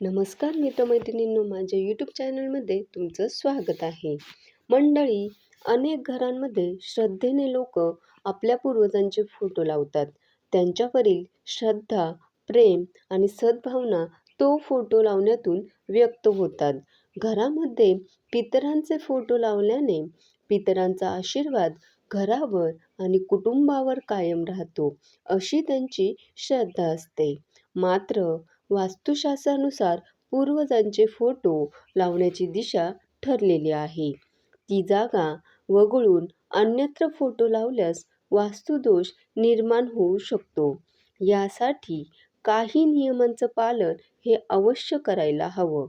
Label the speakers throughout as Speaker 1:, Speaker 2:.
Speaker 1: नमस्कार मित्रमैत्रिणींनो माझ्या यूट्यूब चॅनलमध्ये तुमचं स्वागत आहे. मंडळी अनेक घरांमध्ये श्रद्धेने लोक आपल्या पूर्वजांचे फोटो लावतात. त्यांच्यावरील श्रद्धा प्रेम आणि सद्भावना तो फोटो लावण्यातून व्यक्त होतात. घरामध्ये पितरांचे फोटो लावल्याने पितरांचा आशीर्वाद घरावर आणि कुटुंबावर कायम राहतो अशी त्यांची श्रद्धा असते. मात्र वास्तुशास्त्रानुसार पूर्वजांचे फोटो लावण्याची दिशा ठरलेली आहे. ती जागा वगळून अन्यत्र फोटो लावल्यास वास्तुदोष निर्माण होऊ शकतो. यासाठी काही नियमांचं पालन हे अवश्य करायला हवं.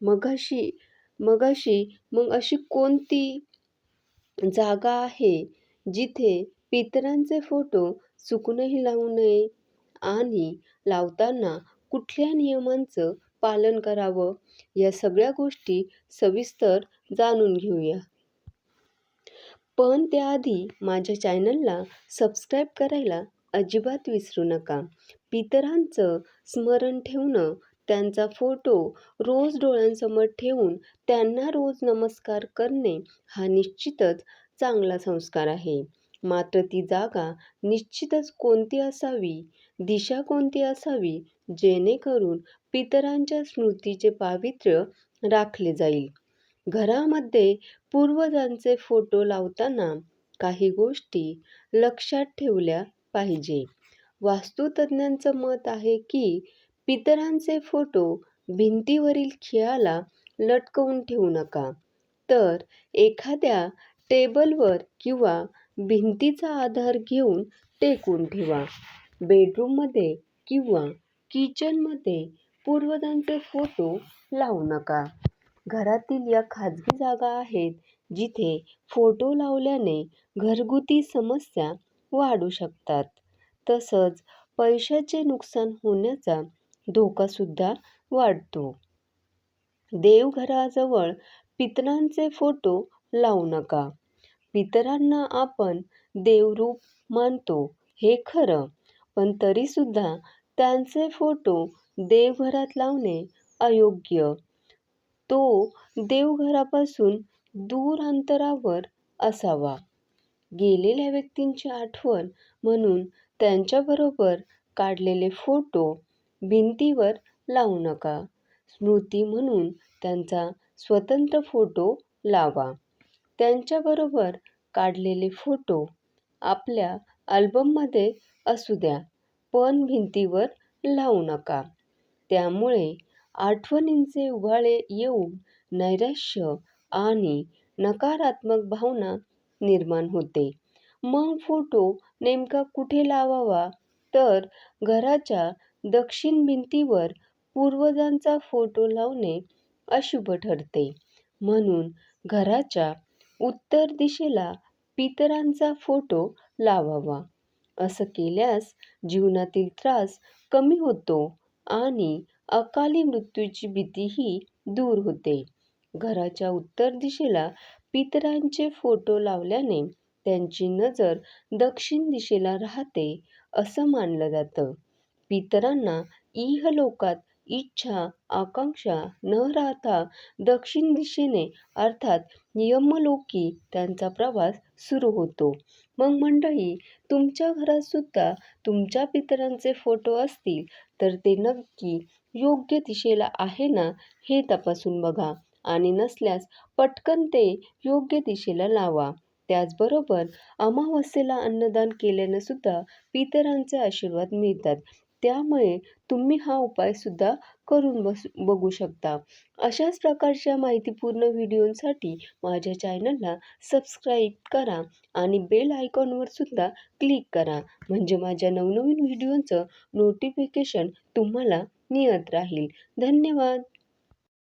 Speaker 1: मघाशी मघाशी मग अशी मग अशी कोणती जागा आहे जिथे पितरांचे फोटो चुकूनही लावू नये आणि लावताना कुठल्या नियमांचं पालन करावं? या सगळ्या गोष्टी सविस्तर जाणून घेऊया. पण त्याआधी माझ्या चॅनलला सबस्क्राईब करायला अजिबात विसरू नका. पितरांचं स्मरण ठेवणं त्यांचा फोटो रोज डोळ्यांसमोर ठेवून त्यांना रोज नमस्कार करणे हा निश्चितच चांगला संस्कार आहे. मात्र ती जागा निश्चितच कोणती असावी दिशा कोणती असावी जेणेकरून पितरांच्या स्मृतीचे पावित्र्य राखले जाईल. घरामध्ये पूर्वजांचे फोटो लावताना काही गोष्टी लक्षात ठेवल्या पाहिजे. वास्तुतज्ज्ञांचं मत आहे की पितरांचे फोटो भिंतीवरील खिळाला लटकवून ठेवू नका. तर एखाद्या टेबलवर किंवा भिंतीचा आधार घेऊन टेकून ठेवा. बेडरूममध्ये किंवा किचनमध्ये पूर्वजांचे फोटो लावू नका. घरातील या खाजगी जागा आहेत जिथे फोटो लावल्याने घरगुती समस्या वाढू शकतात. तसंच पैशाचे नुकसान होण्याचा धोकासुद्धा वाढतो. देवघराजवळ पितरांचे फोटो लावू नका. इतरांना आपण देवरूप मानतो हे खरं. पण तरीसुद्धा त्यांचे फोटो देवघरात लावणे अयोग्य. तो देवघरापासून दूर अंतरावर असावा. गेलेल्या व्यक्तींची आठवण म्हणून त्यांच्याबरोबर काढलेले फोटो भिंतीवर लावू नका. स्मृती म्हणून त्यांचा स्वतंत्र फोटो लावा. त्यांच्याबरोबर काढलेले फोटो आपल्या अल्बममध्ये असू द्या पण भिंतीवर लावू नका. त्यामुळे आठवणींचे उभाळे येऊन नैराश्य आणि नकारात्मक भावना निर्माण होते. मग फोटो नेमका कुठे लावावा? तर घराच्या दक्षिण भिंतीवर पूर्वजांचा फोटो लावणे अशुभ ठरते. म्हणून घराच्या उत्तर दिशेला पितरांचा फोटो लावावा. असं केल्यास जीवनातील त्रास कमी होतो आणि अकाली मृत्यूची भीतीही दूर होते. घराच्या उत्तर दिशेला पितरांचे फोटो लावल्याने त्यांची नजर दक्षिण दिशेला राहते असं मानलं जातं. पितरांना इहलोकात इच्छा आकांक्षा न राहता दक्षिण दिशेने अर्थात नियमलोकी त्यांचा प्रवास सुरू होतो. मग मंडळी तुमच्या घरात सुद्धा तुमच्या पितरांचे फोटो असतील तर ते नक्की योग्य दिशेला आहे ना हे तपासून बघा आणि नसल्यास पटकन ते योग्य दिशेला लावा. त्याचबरोबर अमावस्येला अन्नदान केल्यानं सुद्धा पितरांचे आशीर्वाद मिळतात. त्यामुळे तुम्ही हा उपायसुद्धा करून बस बघू शकता. अशाच प्रकारच्या माहितीपूर्ण व्हिडिओंसाठी माझ्या चॅनलला सबस्क्राईब करा आणि बेल आयकॉनवर सुद्धा क्लिक करा. म्हणजे माझ्या नवनवीन व्हिडिओंचं नोटिफिकेशन तुम्हाला मिळत राहील. धन्यवाद!